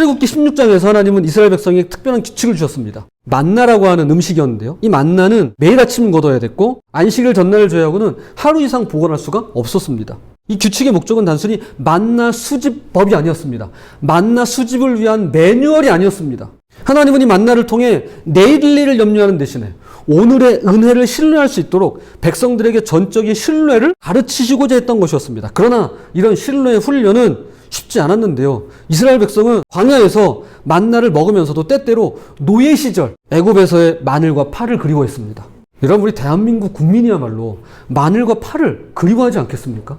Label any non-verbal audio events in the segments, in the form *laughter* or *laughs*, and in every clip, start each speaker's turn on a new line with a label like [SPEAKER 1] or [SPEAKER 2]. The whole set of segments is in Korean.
[SPEAKER 1] 출애굽기 16장에서 하나님은 이스라엘 백성에게 특별한 규칙을 주셨습니다. 만나라고 하는 음식이었는데요. 이 만나는 매일 아침 걷어야 됐고 안식일 전날을 제외하고는 하루 이상 보관할 수가 없었습니다. 이 규칙의 목적은 단순히 만나 수집법이 아니었습니다. 만나 수집을 위한 매뉴얼이 아니었습니다. 하나님은 이 만나를 통해 내일 일을 염려하는 대신에 오늘의 은혜를 신뢰할 수 있도록 백성들에게 전적인 신뢰를 가르치시고자 했던 것이었습니다. 그러나 이런 신뢰의 훈련은 쉽지 않았는데요. 이스라엘 백성은 광야에서 만나를 먹으면서도 때때로 노예 시절 애굽에서의 마늘과 파를 그리워했습니다. 여러분 우리 대한민국 국민이야말로 마늘과 파를 그리워하지 않겠습니까?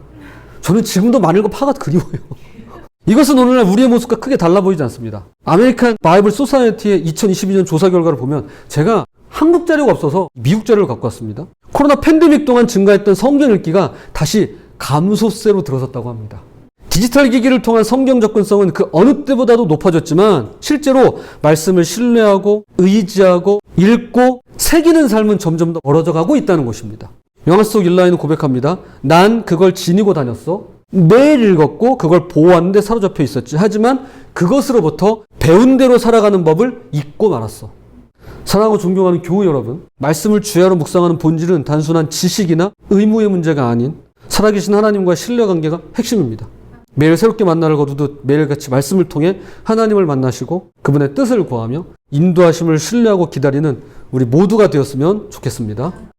[SPEAKER 1] 저는 지금도 마늘과 파가 그리워요. *laughs* 이것은 오늘날 우리의 모습과 크게 달라 보이지 않습니다. 아메리칸 바이블 소사이어티의 2022년 조사 결과를 보면 제가 한국 자료가 없어서 미국 자료를 갖고 왔습니다. 코로나 팬데믹 동안 증가했던 성경 읽기가 다시 감소세로 들어섰다고 합니다. 디지털 기기를 통한 성경 접근성은 그 어느 때보다도 높아졌지만 실제로 말씀을 신뢰하고 의지하고 읽고 새기는 삶은 점점 더 멀어져 가고 있다는 것입니다. 영화 속 일라이는 고백합니다. 난 그걸 지니고 다녔어. 매일 읽었고 그걸 보호하는데 사로잡혀 있었지. 하지만 그것으로부터 배운 대로 살아가는 법을 잊고 말았어. 사랑하고 존경하는 교우 여러분, 말씀을 주야로 묵상하는 본질은 단순한 지식이나 의무의 문제가 아닌 살아계신 하나님과의 신뢰 관계가 핵심입니다. 매일 새롭게 만나를 거두듯 매일같이 말씀을 통해 하나님을 만나시고 그분의 뜻을 구하며 인도하심을 신뢰하고 기다리는 우리 모두가 되었으면 좋겠습니다.